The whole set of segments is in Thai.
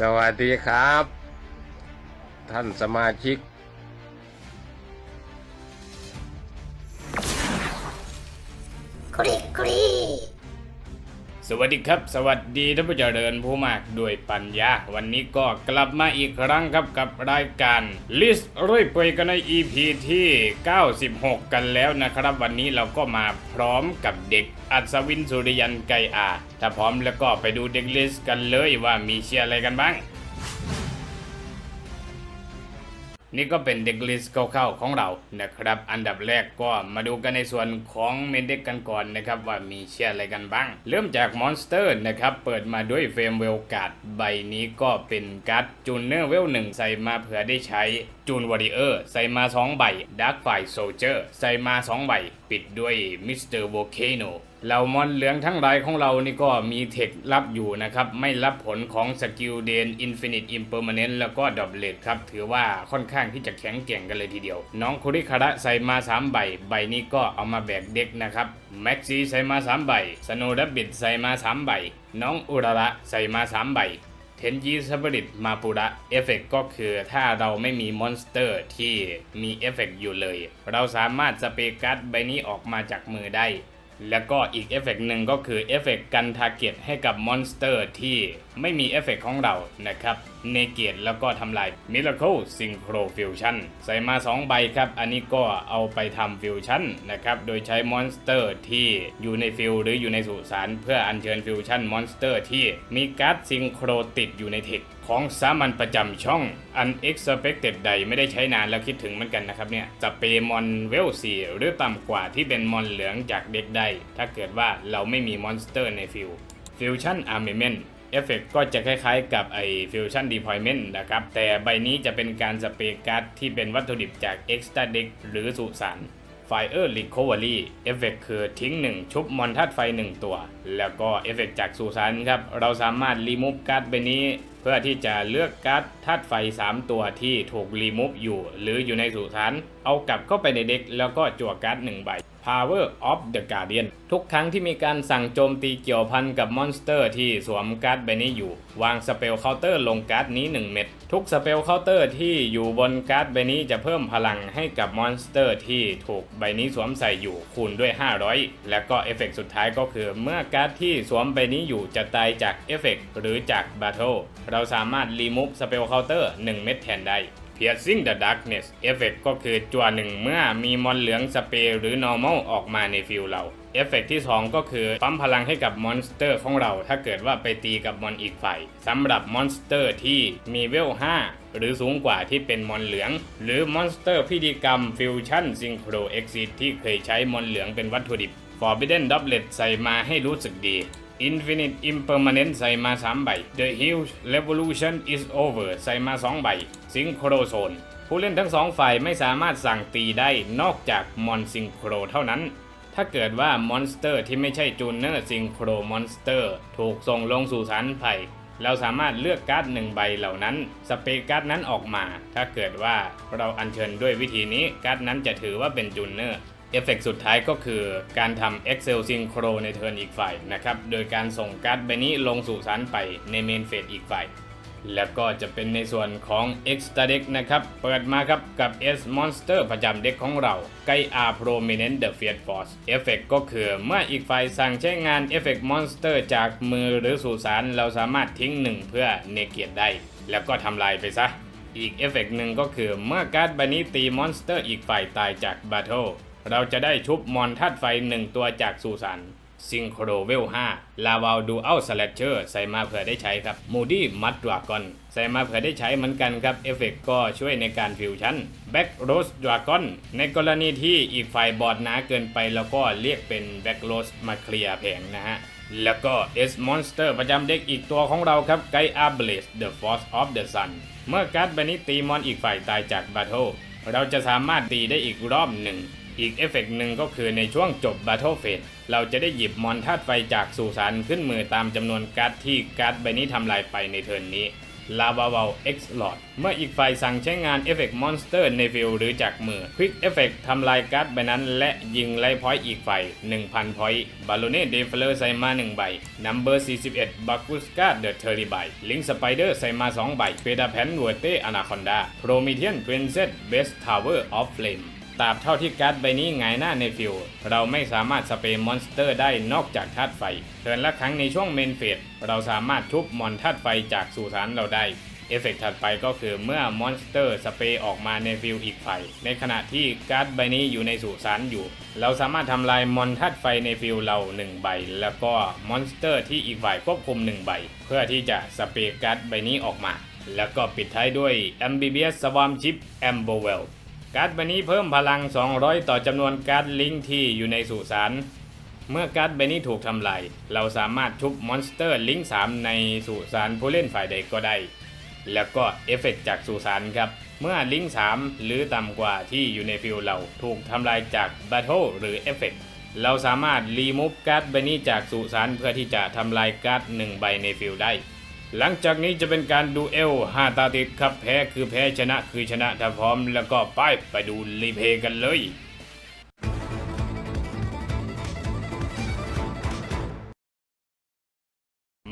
สวัสดีครับ ท่านสมาชิกคริกรี สวัสดีครับ สวัสดีท่านผู้เจริญผู้มากด้วยปัญญา วันนี้ก็กลับมาอีกครั้งครับกับรายการลิสเรื่อยเปยกันใน EP ที่ 96 กันแล้วนะครับ วันนี้เราก็มาพร้อมกับเด็กอัศวินสุริยันไกอาถ้าพร้อมแล้วก็ไปดูเด็กลิสต์กันเลยว่ามีเชียร์อะไรกันบ้าง นี่ก็เป็นเด็กลิสต์คร่าวๆของเรานะครับ อันดับแรกก็มาดูกันในส่วนของเมนเด็กกันก่อนนะครับว่ามีเชียร์อะไรกันบ้าง เริ่มจากมอนสเตอร์นะครับ เปิดมาด้วยเฟรมเวลการ์ดใบนี้ก็เป็นการ์ดจูนเนอร์เวลหนึ่งใส่มาเผื่อได้ใช้จูนวอริเออร์ใส่มา 2 ใบดาร์ f ไฟโซเจอร์ใส่มา 2 ใบ ปิดด้วยมิสเตอร์โวเคโน เหล่ามอนเหลืองทั้งหลายของเรานี่ก็มีเทครับอยู่นะครับ ไม่รับผลของสกิลเดนอินฟินิตอิมเปอร์มานแล้วก็ดับเลดครับ ถือว่าค่อนข้างที่จะแข็งแกร่งกันเลยทีเดียว น้องคุริคาระใส่มา 3 ใบ ใบนี้ก็เอามาแบกเด็กนะครับแม็กซี่ใส่มา 3 ใบสโนดับบิดใส่มา 3 ใบ น้องอุระระใส่มา 3 ใบเทนจีสปริตมาปุระเอฟเฟกก็คือถ้าเราไม่มีมอนสเตอร์ที่มีเอฟเฟกอยู่เลย เราสามารถสเปการ์ดใบนี้ออกมาจากมือได้ แล้วก็อีกเอฟเฟกต์หนึ่งก็คือเอฟเฟกต์กันทาร์เก็ตให้กับมอนสเตอร์ที่ ไม่มีเอฟเฟกต์ของเรานะครับเนเกตแล้วก็ทำลาย Miracle Synchro Fusion ใส่มา 2 ใบครับ อันนี้ก็เอาไปทำฟิวชั่นนะครับ โดยใช้มอนสเตอร์ที่อยู่ในฟิลหรืออยู่ในสุสานเพื่ออัญเชิญฟิวชั่นมอนสเตอร์ที่มีการ์ดซิงโครติดอยู่ในเทคของสามัญประจำช่อง Unexpected ใดไม่ได้ใช้นานแล้วคิดถึงเหมือนกันนะครับเนี่ยสเปย์มอนเวลสีหรือต่ำกว่าที่เป็นมอนเหลืองจากเด็กได้ถ้าเกิดว่าเราไม่มีมอนสเตอร์ในฟิลฟิวชั่นอาร์เมเมน เอฟเฟกก็จะคล้ายๆ กับไอฟิวชั่นดีพอยเมนต์นะครับ แต่ใบนี้จะเป็นการสเปรย์การ์ดที่เป็นวัตถุดิบจาก Extra Deck หรือสุสาน Fire Recovery เอฟเฟกคือทิ้ง 1 ชุบมอนธาตุไฟ 1 ตัว แล้วก็เอฟเฟกจากสุสานครับ เราสามารถรีมูฟการ์ดใบนี้ เพื่อที่จะเลือกการ์ดธาตุไฟ 3 ตัวที่ถูกรีมูฟอยู่ หรืออยู่ในสุสาน เอากลับเข้าไปในเด็กแล้วก็จั่วการ์ด1ใบ Power of the Guardian ทุกครั้งที่มีการสั่งโจมตีเกี่ยวพันกับมอนสเตอร์ที่สวมการ์ดใบนี้อยู่ วางสเปลเคาน์เตอร์ลงการ์ดนี้ 1 เม็ด ทุกสเปลเคาน์เตอร์ที่อยู่บนการ์ดใบนี้จะเพิ่มพลังให้กับมอนสเตอร์ที่ถูกใบนี้สวมใส่อยู่คูณด้วย 500 แล้วก็เอฟเฟกต์สุดท้ายก็คือเมื่อการ์ดที่สวมใบนี้อยู่จะตายจากเอฟเฟกต์หรือจากบ a t เทิลเราสามารถรีมูฟสเปลเคาน์เตอร์1เม็ดแทนได้ Piercing the Darkness เอฟเฟกก็คือจั่วหนึ่งเมื่อมีมอนเหลืองสเปรย์หรือ normal ออกมาในฟิลเรา เอฟเฟกที่ 2 ก็คือปั๊มพลังให้กับมอนสเตอร์ของเรา ถ้าเกิดว่าไปตีกับมอนอีกฝ่ายสำหรับมอนสเตอร์ที่มีเวล 5 หรือสูงกว่าที่เป็นมอนเหลือง หรือมอนสเตอร์พิธีกรรมฟิวชั่นซิงโครเอ็กซิที่เคยใช้มอนเหลืองเป็นวัตถุดิบ Forbidden Doublet ใส่มาให้รู้สึกดี Infinite Impermanent ใส่มา 3 ใบ The Huge Revolution is over ใส่มา 2 ใบ Synchro Zone ผู้เล่นทั้งสองฝ่ายไม่สามารถสั่งตีได้นอกจากมอนซิงโครเท่านั้น ถ้าเกิดว่ามอนสเตอร์ที่ไม่ใช่จูนเนอร์ซิงโครมอนสเตอร์ถูกส่งลงสู่สารไผ่เราสามารถเลือกการ์ดหนึ่งใบเหล่านั้นสเปรย์การ์ดนั้นออกมา ถ้าเกิดว่าเราอัญเชิญด้วยวิธีนี้การ์ดนั้นจะถือว่าเป็นจูนเนอร์ เอฟเฟกต์สุดท้ายก็คือการทำ Excel Synchro ในเทิร์นอีกฝ่ายนะครับ โดยการส่งการ์ดใบนี้ลงสู่สารไปในเมนเฟสอีกฝ่าย แล้วก็จะเป็นในส่วนของ Extra Deck นะครับ เปิดมาครับกับ S Monster ประจำเด็กของเราไกอา Prominent The Fiat Force เอฟเฟกก็คือเมื่ออีกฝ่ายสั่งใช้งานเอฟเฟก Monster จากมือหรือสู่สารเราสามารถทิ้งหนึ่งเพื่อเนเกียตได้ แล้วก็ทำลายไปซะ อีกเอฟเฟกหนึ่งก็คือเมื่อการ์ดใบนี้ตีมอนสเตอร์อีกฝ่ายตายจาก Battle เเราจะได้ชุบมอนธาตุไฟหนึ่งตัวจากสุสานซิงโครเวล 5 ลาวาลดูเอัลสแลชเชอร์ใส่มาเผื่อได้ใช้ครับมูดี้มัดดรากอนใส่มาเผื่อได้ใช้เหมือนกันครับ เอฟเฟกก็ช่วยในการฟิวชั่นแบ็กโรสดรากอนในกรณีที่อีกฝ่ายบอดหนาเกินไปแล้วก็เรียกเป็นแบ็กโรสมาเคลียร์แผงนะฮะแล้วก็ S Monster ประจำเด็กอีกตัวของเราครับไกอาเบลส The Force of the Sun เมื่อการ์ดใบนี้ตีมอนอีกฝ่ายตายจาก Battle เราจะสามารถตีได้อีกรอบหนึ่ง อีกเอฟเฟกต์หนึ่งก็คือในช่วงจบ Battle Phase เราจะได้หยิบมอนธาตุไฟจากสุสานขึ้นมือตามจำนวนการ์ดที่การ์ดใบนี้ทำลายไปในเทิร์นนี้ลา v a v a l X Lord เมื่ออีกฝ่ายสั่งใช้งานเอฟเฟกต์มอนสเตอร์ในฟิลหรือจากมือ Quick Effect ทำลายการ์ดใบนั้น และยิงไล่พอยต์อีกฝ่าย 1,000 พอยต์บา l ลเน่เดฟเลอร์ใส่มา 1 ใบ Number 41บักกุสกาเดอะเทอริบายลิงสไปเดอร์ใส่มา 2 ใบเปดาแพนเวอร์เตอนาคอนดาโพรมิเทียนเพนเซตเบสทาวเวอร์ออฟเฟลม ตราบเท่าที่การ์ดใบนี้หงายหน้าในฟิลเราไม่สามารถสเปรย์มอนสเตอร์ได้นอกจากธาตุไฟเทินละครั้งในช่วงเมนเฟสเราสามารถทุบมอนธาตุไฟจากสุสานเราได้เอฟเฟกต์ถัดไปก็คือเมื่อมอนสเตอร์สเปรย์ออกมาในฟิลอีกฝ่ายในขณะที่การ์ดใบนี้อยู่ในสุสานอยู่ เราสามารถทำลายมอนธาตุไฟในฟิลเรา 1 ใบ แล้วก็มอนสเตอร์ที่อีกฝ่ายควบคุม 1 ใบ เพื่อที่จะสเปรย์การ์ดใบนี้ออกมา แล้วก็ปิดท้ายด้วย Amphibious Swarm Chip a m b o w e l l การ์ดใบนี้เพิ่มพลัง 200 ต่อจำนวนการ์ดลิงก์ที่อยู่ในสุสานเมื่อการ์ดใบนี้ถูกทำลาย เราสามารถชุบมอนสเตอร์ลิงก์3ในสุสานผู้เล่นฝ่ายใดก็ได้ แล้วก็เอฟเฟกต์จากสุสานครับ เมื่อลิงก์3หรือต่ำกว่าที่อยู่ในฟิลเราถูกทำลายจาก Battle หรือเอฟเฟกต์เราสามารถรีมูฟการ์ดใบนี้จากสุสานเพื่อที่จะทำลายการ์ด1ใบในฟิลได้ หลังจากนี้จะเป็นการดูเอล5ตาติดครับแพ้คือแพ้ชนะคือชนะถ้าพร้อมแล้วก็ไปไปดูรีเพย์กันเลย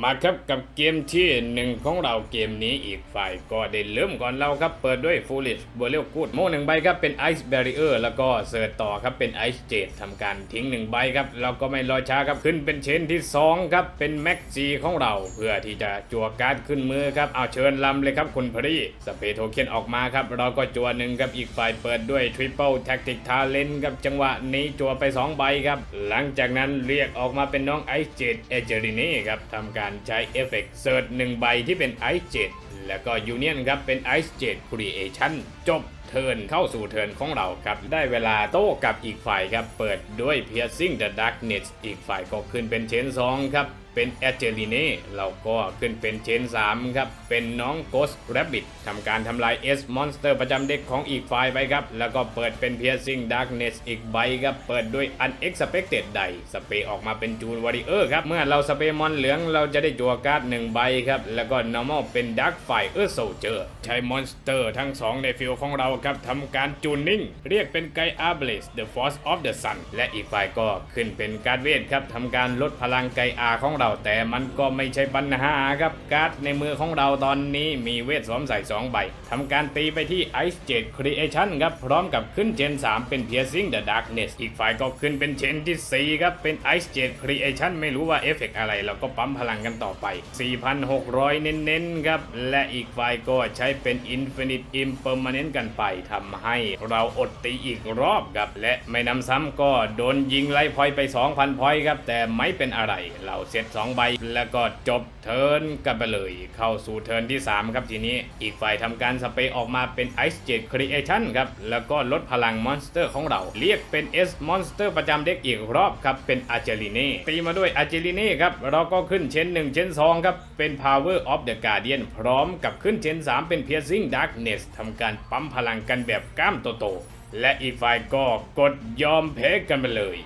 มาครับกับเกมที่หนึ่งของเราเกมนี้อีกฝ่ายก็ได้เริ่มก่อนเราครับ เปิดด้วย Foolish b u r l e Good โม่หนึ่งใบครับเป็น Ice Barrier แล้วก็เสิร์ตต่อครับเป็น Ice Jade ทำการทิ้งหนึ่งใบครับเราก็ไม่รอช้าครับขึ้นเป็นเชนที่2ครับเป็น Max G ของเรา เพื่อที่จะจั่วการ์ดขึ้นมือครับเอาเชิญลำเลยครับคุณพรีสเปโทเคนออกมาครับเราก็จั่วหนึ่งครับอีกฝ่ายเปิดด้วย Triple Tactic Talent ครับจังหวะนี้จั่วไป2ใบครับหลังจากนั้นเรียกออกมาเป็นน้อง Ice Jade e g e r i n e ครับทำการใช้เอฟเฟกต์เซิร์ชหนึ่งใบที่เป็น Ice Jade แล้วก็ยูเนียนครับเป็น Ice Jade Creation จบเทิร์นเข้าสู่เทิร์นของเราครับ ได้เวลาโต้กับอีกฝ่ายครับ เปิดด้วย Piercing the Darkness อีกฝ่ายก็ขึ้นเป็นเชนสองครับ เป็นแอเจลิเน่เราก็ขึ้นเป็นเชน3ครับ เป็นน้อง Ghost Rabbit ทำการทำลาย S Monster ประจำเด็กของอีกฝ่ายไปครับ แล้วก็เปิดเป็น Piercing Darkness อีกใบครับ เปิดด้วย Unexpected ใด สเปย์ออกมาเป็นจูนวอริเออร์ครับ เมื่อเราสเปย์มอนเหลืองเราจะได้จัวการ์ดหนึ่งใบครับ แล้วก็ Normal เป็น Dark Fire Soldier ใช้มอนสเตอร์ทั้งสองในฟิลของเราครับทำการจูนนิ่ง เรียกเป็นไกอาเบลส The Force of the Sun และอีกฝ่ายก็ขึ้นเป็นการเวทครับทำการลดพลังไกอาของเราแต่มันก็ไม่ใช่ปัญหาครับการ์ดในมือของเราตอนนี้มีเวทสวมใส่ 2 ใบทำการตีไปที่ Ice Jade Creation ครับพร้อมกับขึ้นเจน 3 เป็น Piercing the Darkness อีกฝ่ายก็ขึ้นเป็นเจนที่ 4 ครับเป็น Ice Jade Creation ไม่รู้ว่าเอฟเฟกอะไรเราก็ปั๊มพลังกันต่อไป 4,600 เน้นๆครับและอีกฝ่ายก็ใช้เป็น Infinite Impermanent กันไปทำให้เราอดตีอีกรอบครับและไม่นำซ้ำก็โดนยิงไล่พอยไป 2,000 พอยครับแต่ไม่เป็นอะไรเราเซต2 ใบ แล้วก็จบเทิร์นกันไปเลย เข้าสู่เทิร์นที่ 3 ครับทีนี้ อีกฝ่ายทำการสเปรย์ออกมาเป็น Ice Jade Creation ครับ แล้วก็ลดพลังมอนสเตอร์ของเรา เรียกเป็น S Monster ประจำเด็กอีกรอบครับ เป็น a r g e l i n e ตีมาด้วย a r g e l i n e ครับ เราก็ขึ้นเชน1 เชน2 ครับ เป็น Power of the Guardian พร้อมกับขึ้นเชน3 เป็น Piercing Darkness ทำการปั๊มพลังกันแบบกล้ามโตๆและอีกฝ่ายก็กดยอมแพ้กันไปเลย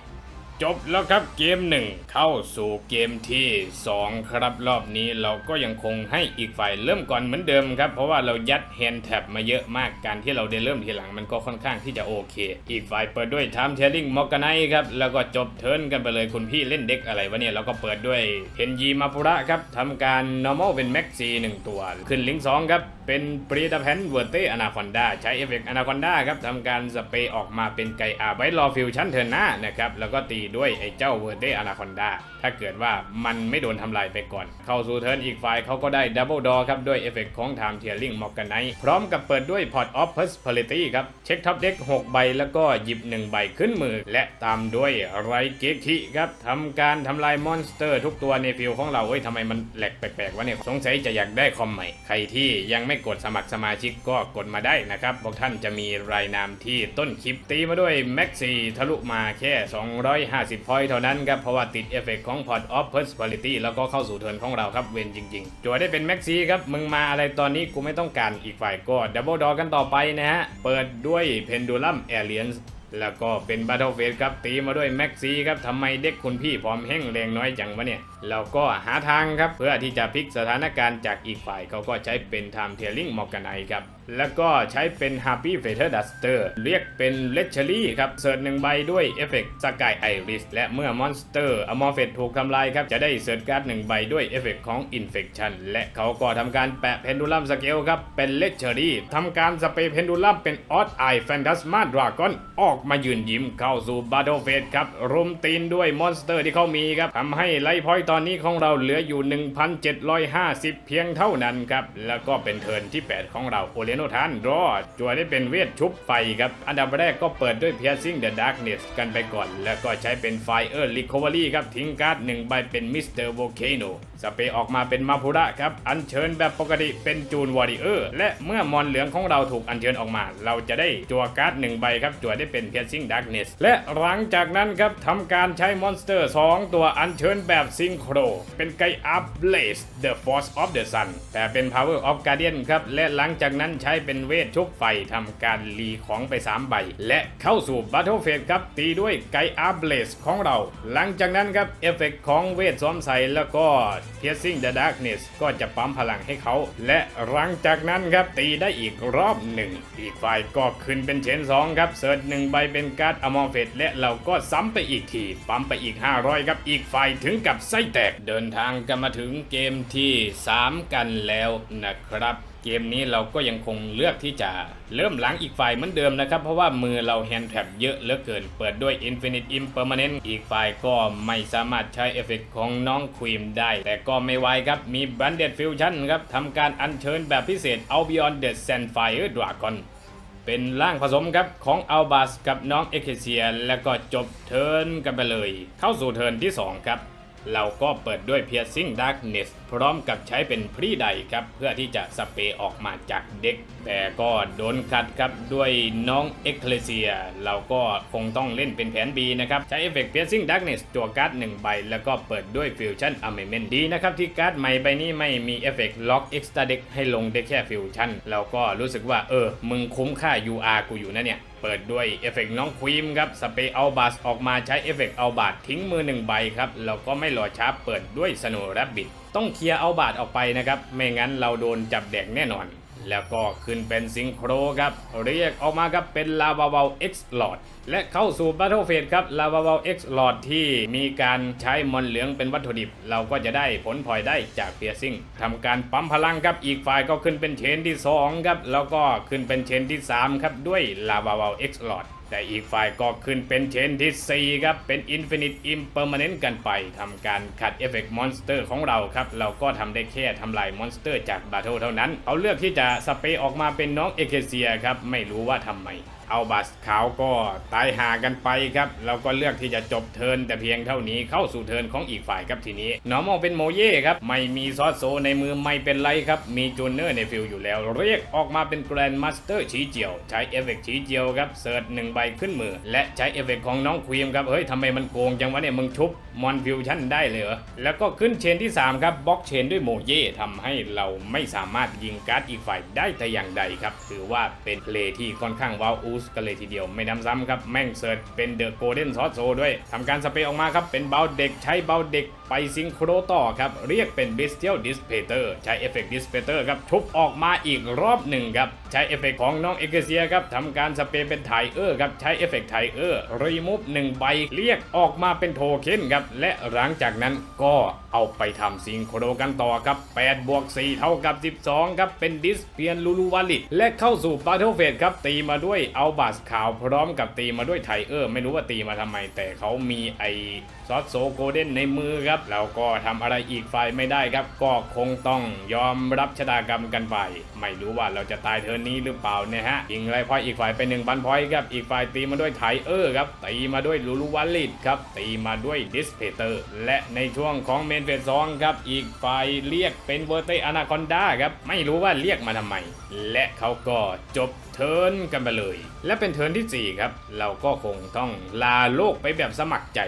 จบแล้วครับเกมหนึ่งเข้าสู่เกมที่ 2 ครับรอบนี้เราก็ยังคงให้อีกฝ่ายเริ่มก่อนเหมือนเดิมครับ เพราะว่าเรายัดแฮนด์แท็บมาเยอะมากการที่เราได้เริ่มทีหลังมันก็ค่อนข้างที่จะโอเค อีกฝ่ายเปิดด้วย Time Telling m o r g a n i ครับ แล้วก็จบเทิร์นกันไปเลยคุณพี่เล่นเด็กอะไรวะเนี่ยเราก็เปิดด้วยเ e นยีมาปุระครับทำการ normal เป็น Max C หนึ่งตัว ขึ้นลิงสองครับ เป็นปรีดาแพนเวอร์เตอนาคอนดาใช้เอฟเฟกต์อนาคอนดาครับทำการสเปรย์ออกมาเป็นไกอาไว้รอฟิวชั่นเทิร์นหน้านะครับแล้วก็ตีด้วยไอ้เจ้าเวอร์เตอนาคอนดาถ้าเกิดว่ามันไม่โดนทำลายไปก่อน เข้าสู่เทิร์นอีกฝ่ายเขาก็ได้ดับเบิลดอครับด้วยเอฟเฟกต์ของไทม์เทียริงมอร์ก n ไนพร้อมกับเปิดด้วยพอร์ตออฟเพ s ส a ลิตี้ครับเช็คท็อปเด็ก6ใบแล้วก็หยิบ 1 ใบขึ้นมือ และตามด้วยไรเกคิครับทำการทำลายมอนสเตอร์ ทุกตัวในฟิลของเราเฮ้ยทำไมมันแหลกแปลกๆวะเนี่ยสงสัยจะอยากได้คอมใหม่ใครที่ยังไม่กดสมัครสมาชิกก็กดมาได้นะครับพวกท่านจะมีรายนามที่ต้นคลิปตีมาด้วยแม็กซี่ทะลุมาแค่ 250 พอยต์เท่านั้นครับเพราะว่าติดเอฟเฟกต์ของพอร์ตออฟเพ s ส a ลิตี้แล้วก็เข้าสู่เทิร์นของเราครับเวนจริงๆจัวได้เป็นแม็กซี่ครับมึงมาอะไรตอนนี้กูไม่ต้องการอีกฝ่ายก็ดับเบิลดอกันต่อไปนะฮะเปิดด้วยเพนดูลัมแอเลียนแล้วก็เป็นบัตเทิลเฟสครับตีมาด้วยแม็กซี่ครับทำไมเด็กคุณพี่ผอมแห้งแรงน้อยจังวะเนี่ยเราก็หาทางครับเพื่อที่จะพลิกสถานการณ์จากอีกฝ่ายเขาก็ใช้เป็น Time Tearing m o r g a n i ครับแล้วก็ใช้เป็น Happy Feather Duster เรียกเป็น l e c h e r y ครับเสิร์ชหนึ่งใบด้วยเอฟเฟกต์สกายไอริสและเมื่อมอนสเตอร์อมอร์เฟตถูกทำลายครับ จะได้เสิร์ชการ์ดหนึ่งใบด้วยเอฟเฟกต์ของ Infection และเขาก็ทำการแปะเพนดูลัมสเกลครับ เป็น l e c h e r y ทำการสเปรย์เพนดูลัมเป็นออดไอแฟนตาสมาดราก้อนออกมายืนยิ้มเข้าสู่บัตเทิลเฟสครับรุมตีนด้วยมอนสเตอร์ที่เขามีครับทำให้ไลท์พอยต์ตอนนี้ของเราเหลืออยู่ 1,750 เพียงเท่านั้นครับ แล้วก็เป็นเทิร์นที่ 8 ของเราโอเลโนทานรอจัวได้เป็นเวทชุบไฟครับ อันดับแรกก็เปิดด้วย Piercing the Darkness กันไปก่อน แล้วก็ใช้เป็น Fire Recovery ครับ ทิ้งการ์ดหนึ่งใบเป็น Mr. Volcano สเปรย์ออกมาเป็นมาพุระครับ อัญเชิญแบบปกติเป็นจูนวอริเออร์ และเมื่อมอนเหลืองของเราถูกอัญเชิญออกมา เราจะได้จัวการ์ดหนึ่งใบครับ จัวได้เป็น Piercing Darkness และหลังจากนั้นครับทำการใช้มอนสเตอร์ 2 ตัวอัญเชิญแบบซิงโคร เป็นไกอัพเบลส The Force of the Sun แต่เป็น Power of Guardian ครับ และหลังจากนั้นใช้เป็นเวทชุบไฟทำการรีของไป 3 ใบ และเข้าสู่ Battle Phase ครับ ตีด้วยไกอัพเบลสของเรา หลังจากนั้นครับเอฟเฟกของเวทซ้อมใส่แล้วก็ Piercing the Darkness ก็จะปั๊มพลังให้เขา และหลังจากนั้นครับตีได้อีกรอบหนึ่งอีกฝ่ายก็ขึ้นเป็นเชน2ครับเสิร์ชหนึ่งใบเป็นการ์ดอมอร์เฟตและเราก็ซ้ำไปอีกทีปั๊มไปอีก 500 ครับอีกฝ่ายถึงกับไส้แตกเดินทางกันมาถึงเกมที่ 3 กันแล้วนะครับ เกมนี้เราก็ยังคงเลือกที่จะเริ่มหลังอีกฝ่ายเหมือนเดิมนะครับ เพราะว่ามือเราแฮนด์แท็บเยอะเหลือเกิน เปิดด้วย Infinite Impermanent อีกฝ่ายก็ไม่สามารถใช้เอฟเฟกต์ของน้องควีมได้ แต่ก็ไม่ไหวครับ มี Banded Fusion ครับทำการอัญเชิญแบบพิเศษ Out Beyond the Sandfire Dragon เป็นร่างผสมครับของอัลบัสกับน้องเอเคเซีย แล้วก็จบเทิร์นกันไปเลย เข้าสู่เทิร์นที่ 2 ครับ เราก็เปิดด้วย Piercing Darkness พร้อมกับใช้เป็นพรีไดครับ เพื่อที่จะสเปรย์ออกมาจากเด็ก แต่ก็โดนขัดครับด้วยน้องเอ็กเลเซีย เราก็คงต้องเล่นเป็นแผน B นะครับ ใช้เอฟเฟกต์ Piercing Darkness จัวการ์ด1ใบ แล้วก็เปิดด้วย Fusion Amendment ดีนะครับ ที่การ์ดใหม่ใบนี้ไม่มีเอฟเฟกต์ Lock Extra Deck ให้ลงได้แค่ Fusion เราก็รู้สึกว่าเออมึงคุ้มค่า UR กูอยู่นะเนี่ยเปิดด้วยเอฟเฟกต์น้องควีมครับสเปเอาบัสออกมาใช้เอฟเฟกต์เอาบาดทิ้งมือหนึ่งใบครับแล้วก็ไม่รอช้าเปิดด้วยสโนว์แรบบิทต้องเคลียร์เอาบาดออกไปนะครับ ไม่งั้นเราโดนจับแดกแน่นอน แล้วก็ขึ้นเป็นซิงโครครับ เรียกออกมาครับเป็นลาวา v า X Lord และเข้าสู่ Battle Phase ครับลาวา v า X Lord ที่มีการใช้มอนเหลืองเป็นวัตถุดิบ เราก็จะได้ผลพลอยได้จากเพียซิ่งทำการปั๊มพลังครับอีกฝ่ายก็ขึ้นเป็นเชนที่2ครับแล้วก็ขึ้นเป็นเชนที่3ครับด้วยลาวา v า X Lord แต่อีกฝ่ายก็ขึ้นเป็นเชนที่ 4 ครับ เป็น Infinite Impermanent กันไปทำการขัดเอฟเฟกต์มอนสเตอร์ของเราครับ เราก็ทำได้แค่ทำลายมอนสเตอร์จากบา t เ e เท่านั้น เขาเลือกที่จะสเปรย์ออกมาเป็นน้องเอเคเซียครับ ไม่รู้ว่าทำไม เอาบัสขาวก็ตายหากันไปครับเราก็เลือกที่จะจบเทินแต่เพียงเท่านี้เข้าสู่เทินของอีกฝ่ายครับทีนี้นอร์มอลเป็นโมเย่ครับไม่มีซอสโซในมือไม่เป็นไรครับมีจูเนอร์ในฟิลอยู่แล้ว เรียกออกมาเป็นแกรนด์มาสเตอร์ชี้เจียว ใช้เอฟเฟกต์ชี้เจียวครับเสิร์ชหนึ่งใบขึ้นมือ และใช้เอฟเฟกต์ของน้องควีมครับเฮ้ยทำไมมันโกงจังวะเนี่ยมึงชุบมอนฟิวชั่นได้เลยเหรอแล้วก็ขึ้นเชนที่ 3 ครับบล็อกเชนด้วยโมเย่ทำให้เราไม่สามารถยิงการ์ดอีกฝ่ายได้แต่อย่างใดครับถือว่าเป็นเพลย์ที่ค่อนข้างว้าวอูสกันเลยทีเดียว ไม่นำซ้ำครับ แม่งเสิร์ชเป็นเดอะโกลเด้นซอสโซด้วยทำการสเปรย์ออกมาครับ เป็นเบาเด็กใช้เบาเด็กไปซิงโครต่อครับ เรียกเป็น Bestial Dispater ใช้เอฟเฟกต์ Dispater ครับทุบออกมาอีกรอบหนึ่งครับ ใช้เอฟเฟกต์ของน้องเอเกเซียครับทำการสเปรย์เป็นไทเออร์ครับ ใช้เอฟเฟกต์ไทเออร์รีมูฟหนึ่งใบ เรียกออกมาเป็นโทเค็นครับ และหลังจากนั้นก็เอาไปทำซิงโครกันต่อครับ8บวก4เท่ากับ 12 ครับ เป็นดิสเปียนลูลูวาลิและเข้าสู่ Battle Phase ครับตีมาด้วยเอาบาสขาวพร้อมกับตีมาด้วยไทเออร์ไม่รู้ว่าตีมาทำไมแต่เขามีไอซอสโซโกลเด้นในมือครับแล้วก็ทำอะไรอีกฝ่ายไม่ได้ครับ ก็คงต้องยอมรับชะตากรรมกันไปไม่รู้ว่าเราจะตายเทิร์นนี้หรือเปล่าเนี่ยฮะยิงไรพอยอีกฝ่ายเป็น1 0 0 0พอยครับอีกฝ่ายตีมาด้วยไทเออร์ครับตีมาด้วยลูลูวาลิดครับตีมาด้วยดิสเพเตอร์และในช่วงของเมนเฟสสองครับอีกฝ่ายเรียกเป็นเวอร์เตอนาคอนดาครับไม่รู้ว่าเรียกมาทำไม และเขาก็จบเทิร์นกันไปเลย และเป็นเทิร์นที่ 4 ครับ เราก็คงต้องลาโลกไปแบบสมัครใจ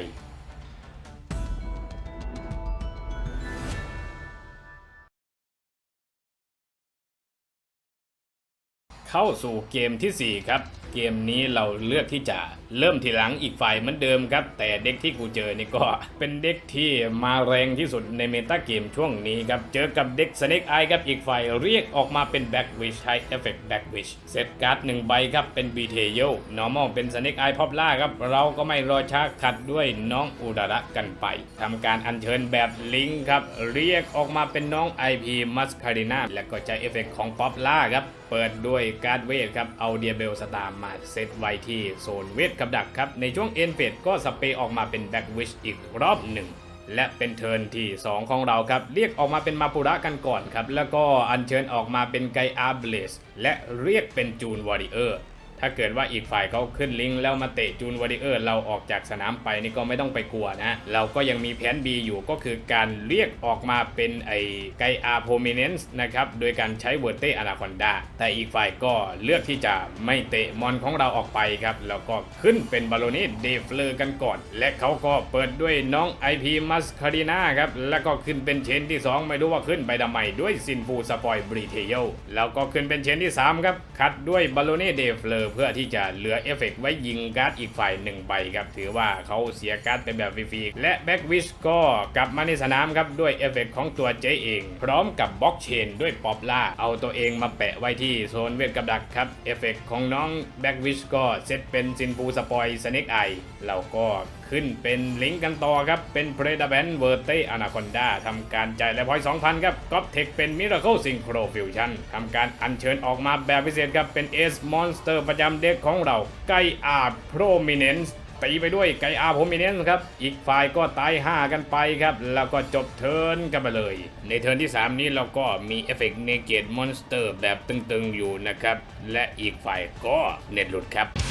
เข้าสู่เกมทีสี่ 4 ครับ เกมนี้เราเลือกที่จะเริ่มทีหลังอีกฝ่ายเหมือนเดิมครับ แต่เด็กที่กูเจอนี่ก็เป็นเด็กที่มาแรงที่สุดในเมตาเกมช่วงนี้ครับ เจอกับเด็กสเน็กไอครับอีกฝ่ายเรียกออกมาเป็นแบ็กวิชใช้เอฟเฟกต์แบ็กวิชเซตการ์ดหนึ่งใบครับเป็นบีเทโยนอร์มอลเป็นสเน็กไอพอปล่าครับ เราก็ไม่รอช้าขัดด้วยน้องอุดาระกันไปทำการอัญเชิญแบบลิงครับเรียกออกมาเป็นน้อง IP มัสคารินาและก็ใช้เอฟเฟกต์ของป๊อปล่าครับ เปิดด้วยการ์ดเวทครับ เอาเดียเบลสตาร์มาเซตไว้ที่โซนเวทกับดักครับ ในช่วงเอ็นเฟดก็สเปย์ออกมาเป็นแบ็กวิชอีกรอบหนึ่ง และเป็นเทิร์นที่ 2 ของเราครับ เรียกออกมาเป็นมาปุระกันก่อนครับ แล้วก็อัญเชิญออกมาเป็นไกอาเบลสและเรียกเป็นจูนวอริเออร์ ถ้าเกิดว่าอีกฝ่ายเขาขึ้นลิงก์แล้วมาเตะจูนวอริเออร์ เราออกจากสนามไปนี่ก็ไม่ต้องไปกลัวนะ เราก็ยังมีแผน B อยู่ก็คือการเรียกออกมาเป็นไอไกอาโพมิเนนส์นะครับ โดยการใช้เวอร์เตอนาคอนดาแต่อีกฝ่ายก็เลือกที่จะไม่เตะมอนของเราออกไปครับ แล้วก็ขึ้นเป็นบาโลนีเดฟเลอร์กันก่อน และเขาก็เปิดด้วยน้อง IP มัสคารินาครับ แล้วก็ขึ้นเป็นเชนที่ 2 ไม่รู้ว่าขึ้นไปทำไมด้วยซินฟูสปอยบริเทโยลแล้วก็ขึ้นเป็นเชนที่ 3 ครับคัดด้วยบาโลนีเดฟเลอร์เพื่อที่จะเหลือเอฟเฟกต์ไว้ยิงการ์ดอีกฝ่ายหนึ่งใบครับ ถือว่าเขาเสียการ์ดไปแบบฟรีๆและแบ็กวิชก็กลับมาในสนามครับ ด้วยเอฟเฟกต์ของตัวเจเอง พร้อมกับบล็อกเชนด้วยป๊อปล่า เอาตัวเองมาแปะไว้ที่โซนเวทกับดักครับเอฟเฟกต์ของน้องแบ็กวิชก็เซตเป็นซินปูสปอยสเน็กไอเราก็ ขึ้นเป็นลิงก์กันต่อครับ เป็น p r e d a b a n v e r t e Anaconda ทำการจ่ายและพอย2,000ครับก๊อปเทคเป็น Miracle Synchro Fusion ทำการอัญเชิญออกมาแบบพิเศษครับ เป็น S Monster ประจำเด็กของเรา ไกอาร์ Prominence ตีไปด้วยไกอาร์ Prominence ครับ อีกฝ่ายก็ตาย5กันไปครับ แล้วก็จบเทิร์นกันไปเลย ในเทิร์นที่ 3 นี้เราก็มีเอฟเฟกต์เนเกตมอนสเตอร์แบบตึงๆอยู่นะครับ และอีกฝ่ายก็เน็ตหลุดครับ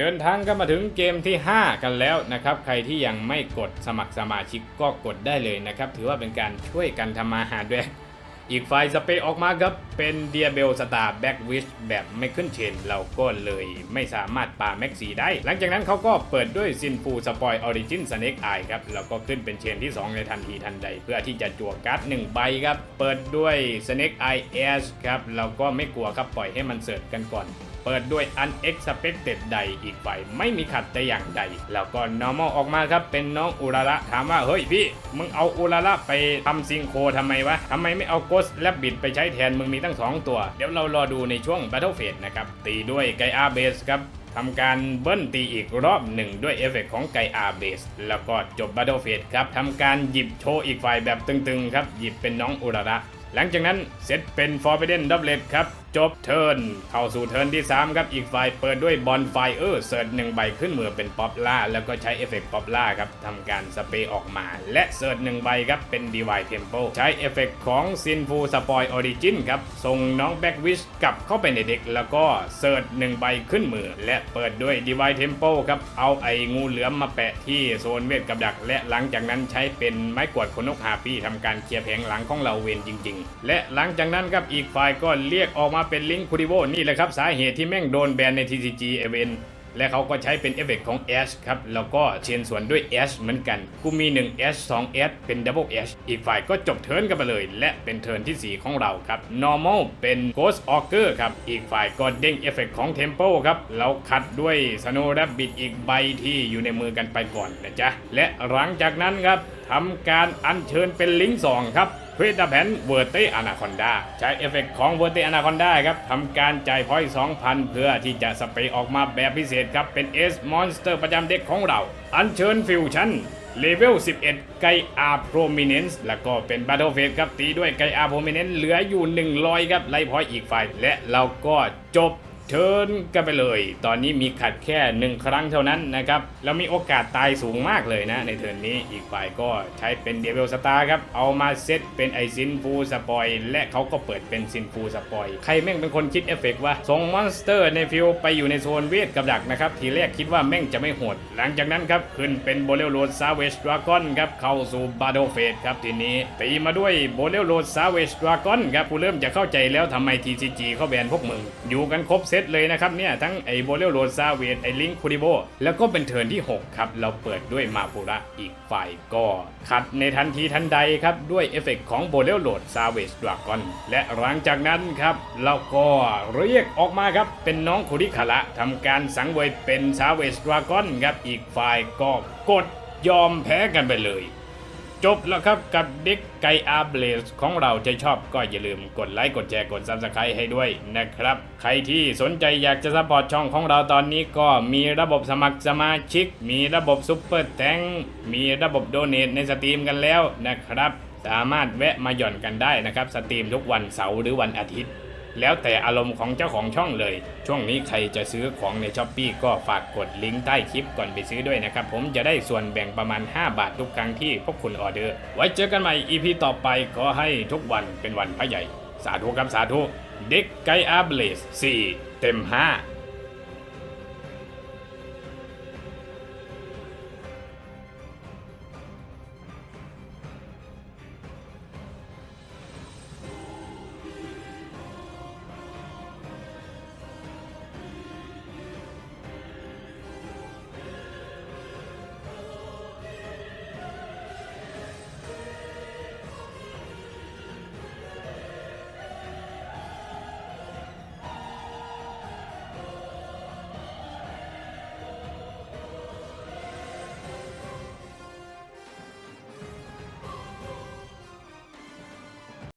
เดินทางกันมาถึงเกมที่ 5 กันแล้วนะครับ ใครที่ยังไม่กดสมัครสมาชิกก็กดได้เลยนะครับ ถือว่าเป็นการช่วยกันทำมาหาด้วย อีกไฟล์สเปออกมาครับ เป็นเดียเบลสตาร์แบ็กวิชแบบไม่ขึ้นเชนเราก็เลยไม่สามารถปาแม็กซีได้ หลังจากนั้นเขาก็เปิดด้วยซินฟูสปอยออริจินสเน็กไอครับ แล้วก็ขึ้นเป็นเชนที่ 2 ในทันทีทันใด เพื่อที่จะจั่วการ์ดหนึ่งใบครับ เปิดด้วยสเน็กไอเอชครับเราก็ไม่กลัวครับปล่อยให้มันเสิร์ชกันก่อนเปิดด้วย unexpected ใดอีกฝ่ายไม่มีขัดแต่อย่างใด แล้วก็ normal ออกมาครับ เป็นน้องอุระระถามว่า เฮ้ยพี่ มึงเอาอุระระไปทำซิงโครทำไมวะทำไมไม่เอาโกสและบิดไปใช้แทนมึงมีตั้ง 2 ตัว เดี๋ยวเรารอดูในช่วง Battle Phase นะครับ ตีด้วยไกอาเบสครับทำการเบิ้ลตีอีกรอบหนึ่งด้วยเอฟเฟกต์ของไกอาเบสแล้วก็จบ Battle Phase ครับทำการหยิบโชว์อีกฝ่ายแบบตึงๆครับ หยิบเป็นน้องอุระระหลังจากนั้นเซตเป็น Forbidden Doublet ครับ จบเทิร์นเข้าสู่เทิร์นที่ 3 ครับ อีกฝ่ายเปิดด้วยบอลไฟเออร์เสิร์ชหนึ่งใบขึ้นมือเป็นป๊อปล่า แล้วก็ใช้เอฟเฟกต์ป๊อปล่าครับทำการสเปรย์ออกมา และเสิร์ชหนึ่งใบครับ เป็น Divine Temple ใช้เอฟเฟกต์ของ Sinful Spoil Origin ครับ ส่งน้องแบ็กวิชกลับเข้าไปในเด็ก แล้วก็เสิร์ชหนึ่งใบขึ้นมือ และเปิดด้วย Divine Temple ครับ เอาไอ้งูเหลือมมาแปะที่โซนเวทกับดัก และหลังจากนั้นใช้เป็นไม้กวาดขนนกฮาปี้ทำการเคลียร์แผงหลังของเราเวนจริง ๆ และหลังจากนั้นครับอีกฝ่ายก็เรียกออกมาเป็นลิงคูดิโวนี่แหละครับสาเหตุที่แม่งโดนแบนใน TCG เอเวนและเขาก็ใช้เป็นเอฟเฟกต์ของ Ash ครับ แล้วก็เชนส่วนด้วย Ash เหมือนกัน กูมี 1 Ash 2 Ash เป็น Double Ash อีกฝ่ายก็จบเทิร์นกันไปเลย และเป็นเทิร์นที่ 4 ของเราครับ Normal เป็น Ghost Augur ครับ อีกฝ่ายก็เด้งเอฟเฟกต์ของ Temple ครับเราคัดด้วย Snow Rabbit อีกใบที่อยู่ในมือกันไปก่อนนะจ๊ะ และหลังจากนั้นครับทำการอัญเชิญเป็นลิงก์2ครับ เพดาแพนเวอร์เตอนาคอนดาใช้เอฟเฟกต์ของเวอร์เตอนาคอนดาครับทำการจ่ายพอยต์2,000 เพื่อที่จะสเปรย์ออกมาแบบพิเศษครับ เป็นเอสมอนสเตอร์ประจำเด็กของเรา อัญเชิญฟิวชั่นเลเวล 11 ไกอาโพรมิเนนซ์แล้วก็เป็นบัตเทิลเฟสครับตีด้วยไกอาโพรมิเนนซ์เหลืออยู่ 100 ครับไล่พอยอีกฝ่ายและเราก็จบ เชิญกันไปเลย ตอนนี้มีขัดแค่หนึ่งครั้งเท่านั้นนะครับ แล้วมีโอกาสตายสูงมากเลยนะ ในเทิร์นนี้อีกฝ่ายก็ใช้เป็นเดวิลสตาร์ครับ เอามาเซตเป็นไอซินฟูสปอย และเขาก็เปิดเป็นซินฟูสปอย ใครแม่งเป็นคนคิดเอฟเฟกต์ว่าส่งมอนสเตอร์ในฟิลไปอยู่ในโซนเวทกับดักนะครับ ทีแรกคิดว่าแม่งจะไม่โหด หลังจากนั้นครับขึ้นเป็นโบเลโรดซาเวชดราก้อนครับเข้าสู่บาโ e เฟสครับทีนี้ตีมาด้วยโบเลโรดซาเวชดราก้อนครับกูเริ่มจะเข้าใจแล้วทำไม TCG เขาแบนพวกมึงอยู่กันครบเซตตเลยนะครับเนี่ยทั้งไอโบเลโรซาเวดไอลิงคูริโบแล้วก็เป็นเทิร์นที่ 6 ครับ เราเปิดด้วยมาปุระอีกฝ่ายก็ขัดในทันทีทันใดครับ ด้วยเอฟเฟกต์ของโบเลโรซาเวดดรากอนและหลังจากนั้นครับเราก็เรียกออกมาครับเป็นน้องคุริคาระทำการสังเวยเป็นซาเวดดรากอนครับอีกฝ่ายก็กดยอมแพ้กันไปเลย จบแล้วครับกับเด็กไกอาเบลสของเราจะชอบก็อย่าลืมกดไลค์กดแชร์กด Subscribe ให้ด้วยนะครับ ใครที่สนใจอยากจะสปอร์ตช่องของเราตอนนี้ก็มีระบบสมัครสมาชิก มีระบบซุปเปอร์แตงมีระบบโดเน a ในสตรีมกันแล้วนะครับ สามารถแวะมาหย่อนกันได้นะครับ สตรีมทุกวันเสาร์หรือวันอาทิตย์ แล้วแต่อารมณ์ของเจ้าของช่องเลย ช่วงนี้ใครจะซื้อของในช้อปปีก็ฝากกดลิงก์ใต้คลิปก่อนไปซื้อด้วยนะครับ ผมจะได้ส่วนแบ่งประมาณ 5 บาททุกครั้งที่พวกคุณออเดอร์ ไว้เจอกันใหม่ EP ต่อไปขอให้ทุกวันเป็นวันพระใหญ่ สาธุครับสาธุเด็กไกอาเบลส4เต็ม 5